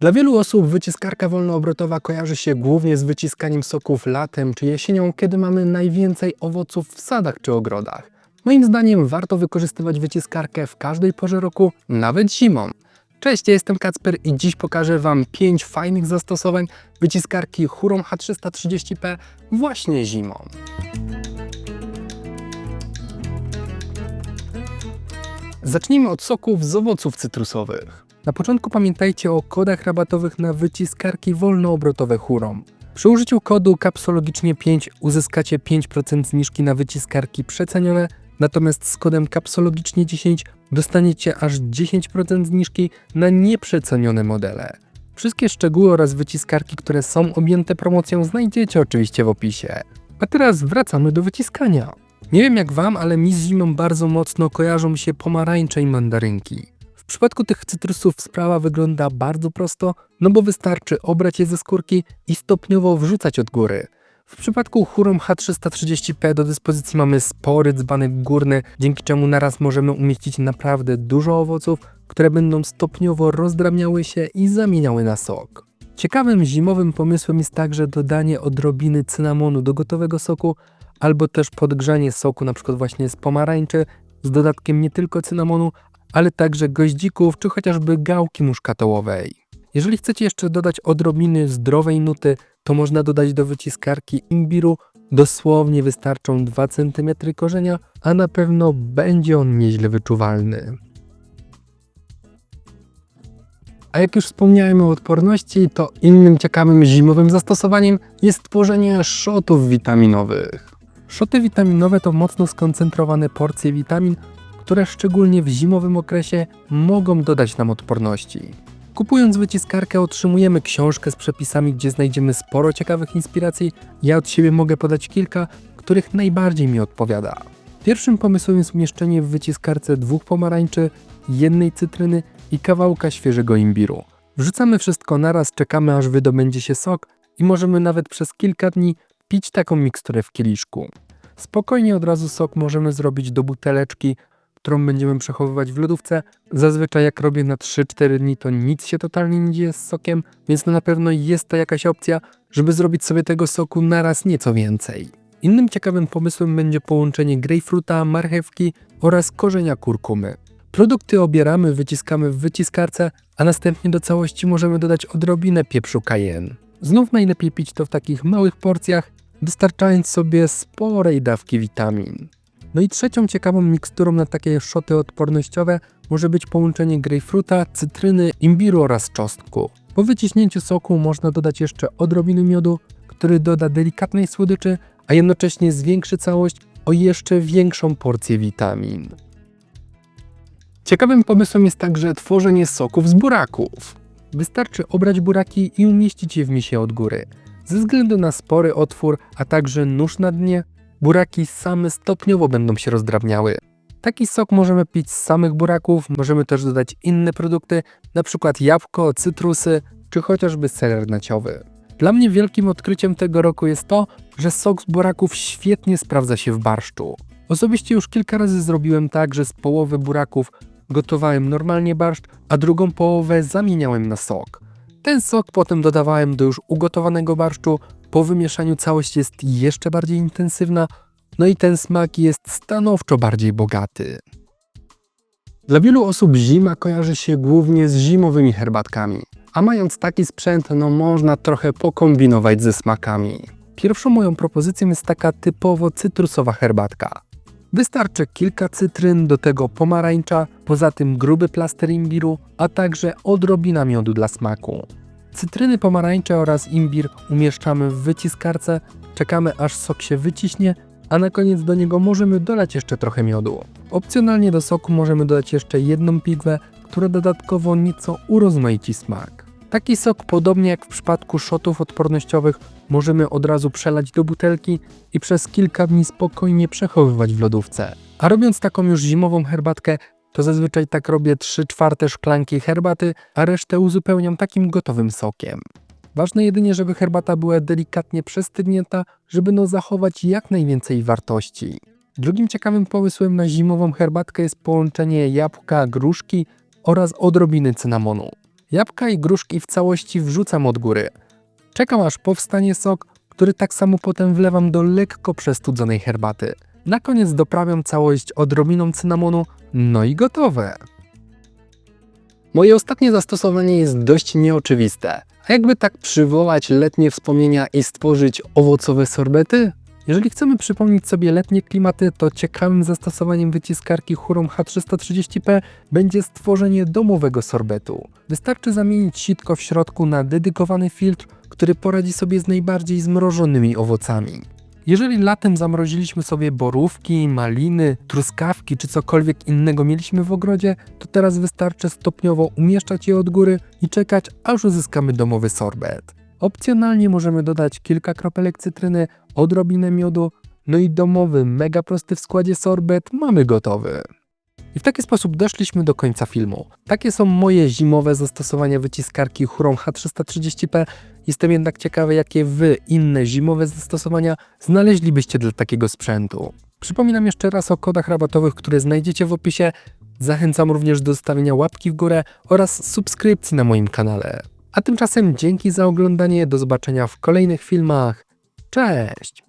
Dla wielu osób wyciskarka wolnoobrotowa kojarzy się głównie z wyciskaniem soków latem czy jesienią, kiedy mamy najwięcej owoców w sadach czy ogrodach. Moim zdaniem warto wykorzystywać wyciskarkę w każdej porze roku, nawet zimą. Cześć, ja jestem Kacper i dziś pokażę Wam 5 fajnych zastosowań wyciskarki Huron H330P właśnie zimą. Zacznijmy od soków z owoców cytrusowych. Na początku pamiętajcie o kodach rabatowych na wyciskarki wolnoobrotowe Huron. Przy użyciu kodu kapsologicznie 5 uzyskacie 5% zniżki na wyciskarki przecenione, natomiast z kodem kapsologicznie 10 dostaniecie aż 10% zniżki na nieprzecenione modele. Wszystkie szczegóły oraz wyciskarki, które są objęte promocją znajdziecie oczywiście w opisie. A teraz wracamy do wyciskania. Nie wiem jak wam, ale mi z zimą bardzo mocno kojarzą się pomarańcze i mandarynki. W przypadku tych cytrusów sprawa wygląda bardzo prosto, no bo wystarczy obrać je ze skórki i stopniowo wrzucać od góry. W przypadku Hurom H330P do dyspozycji mamy spory dzbanek górny, dzięki czemu naraz możemy umieścić naprawdę dużo owoców, które będą stopniowo rozdrabniały się i zamieniały na sok. Ciekawym zimowym pomysłem jest także dodanie odrobiny cynamonu do gotowego soku, albo też podgrzanie soku przykład właśnie z pomarańczy z dodatkiem nie tylko cynamonu, ale także goździków czy chociażby gałki muszkatołowej. Jeżeli chcecie jeszcze dodać odrobiny zdrowej nuty, to można dodać do wyciskarki imbiru. Dosłownie wystarczą 2 cm korzenia, a na pewno będzie on nieźle wyczuwalny. A jak już wspomniałem o odporności, to innym ciekawym zimowym zastosowaniem jest tworzenie szotów witaminowych. Szoty witaminowe to mocno skoncentrowane porcje witamin, które szczególnie w zimowym okresie mogą dodać nam odporności. Kupując wyciskarkę otrzymujemy książkę z przepisami, gdzie znajdziemy sporo ciekawych inspiracji. Ja od siebie mogę podać kilka, których najbardziej mi odpowiada. Pierwszym pomysłem jest umieszczenie w wyciskarce dwóch pomarańczy, jednej cytryny i kawałka świeżego imbiru. Wrzucamy wszystko naraz, czekamy aż wydobędzie się sok i możemy nawet przez kilka dni pić taką miksturę w kieliszku. Spokojnie od razu sok możemy zrobić do buteleczki, którą będziemy przechowywać w lodówce. Zazwyczaj jak robię na 3-4 dni, to nic się totalnie nie dzieje z sokiem, więc na pewno jest to jakaś opcja, żeby zrobić sobie tego soku naraz nieco więcej. Innym ciekawym pomysłem będzie połączenie grejpfruta, marchewki oraz korzenia kurkumy. Produkty obieramy, wyciskamy w wyciskarce, a następnie do całości możemy dodać odrobinę pieprzu cayenne. Znów najlepiej pić to w takich małych porcjach, dostarczając sobie sporej dawki witamin. No i trzecią ciekawą miksturą na takie szoty odpornościowe może być połączenie grejpfruta, cytryny, imbiru oraz czosnku. Po wyciśnięciu soku można dodać jeszcze odrobinę miodu, który doda delikatnej słodyczy, a jednocześnie zwiększy całość o jeszcze większą porcję witamin. Ciekawym pomysłem jest także tworzenie soków z buraków. Wystarczy obrać buraki i umieścić je w misie od góry. Ze względu na spory otwór, a także nóż na dnie, buraki same stopniowo będą się rozdrabniały. Taki sok możemy pić z samych buraków, możemy też dodać inne produkty, np. jabłko, cytrusy czy chociażby seler naciowy. Dla mnie wielkim odkryciem tego roku jest to, że sok z buraków świetnie sprawdza się w barszczu. Osobiście już kilka razy zrobiłem tak, że z połowy buraków gotowałem normalnie barszcz, a drugą połowę zamieniałem na sok. Ten sok potem dodawałem do już ugotowanego barszczu, po wymieszaniu całość jest jeszcze bardziej intensywna, no i ten smak jest stanowczo bardziej bogaty. Dla wielu osób zima kojarzy się głównie z zimowymi herbatkami, a mając taki sprzęt, no można trochę pokombinować ze smakami. Pierwszą moją propozycją jest taka typowo cytrusowa herbatka. Wystarczy kilka cytryn, do tego pomarańcza, poza tym gruby plaster imbiru, a także odrobina miodu dla smaku. Cytryny pomarańcze oraz imbir umieszczamy w wyciskarce, czekamy aż sok się wyciśnie, a na koniec do niego możemy dodać jeszcze trochę miodu. Opcjonalnie do soku możemy dodać jeszcze jedną pigwę, która dodatkowo nieco urozmaici smak. Taki sok, podobnie jak w przypadku szotów odpornościowych, możemy od razu przelać do butelki i przez kilka dni spokojnie przechowywać w lodówce. A robiąc taką już zimową herbatkę, to zazwyczaj tak robię 3 czwarte szklanki herbaty, a resztę uzupełniam takim gotowym sokiem. Ważne jedynie, żeby herbata była delikatnie przestygnięta, żeby no zachować jak najwięcej wartości. Drugim ciekawym pomysłem na zimową herbatkę jest połączenie jabłka, gruszki oraz odrobiny cynamonu. Jabłka i gruszki w całości wrzucam od góry. Czekam aż powstanie sok, który tak samo potem wlewam do lekko przestudzonej herbaty. Na koniec doprawiam całość odrobiną cynamonu, no i gotowe. Moje ostatnie zastosowanie jest dość nieoczywiste. A jakby tak przywołać letnie wspomnienia i stworzyć owocowe sorbety? Jeżeli chcemy przypomnieć sobie letnie klimaty, to ciekawym zastosowaniem wyciskarki Huron H330P będzie stworzenie domowego sorbetu. Wystarczy zamienić sitko w środku na dedykowany filtr, który poradzi sobie z najbardziej zmrożonymi owocami. Jeżeli latem zamroziliśmy sobie borówki, maliny, truskawki czy cokolwiek innego mieliśmy w ogrodzie, to teraz wystarczy stopniowo umieszczać je od góry i czekać, aż uzyskamy domowy sorbet. Opcjonalnie możemy dodać kilka kropelek cytryny, odrobinę miodu, no i domowy, mega prosty w składzie sorbet mamy gotowy. I w taki sposób doszliśmy do końca filmu. Takie są moje zimowe zastosowania wyciskarki Huron H330P. Jestem jednak ciekawy, jakie wy inne zimowe zastosowania znaleźlibyście dla takiego sprzętu. Przypominam jeszcze raz o kodach rabatowych, które znajdziecie w opisie. Zachęcam również do zostawienia łapki w górę oraz subskrypcji na moim kanale. A tymczasem dzięki za oglądanie, do zobaczenia w kolejnych filmach. Cześć!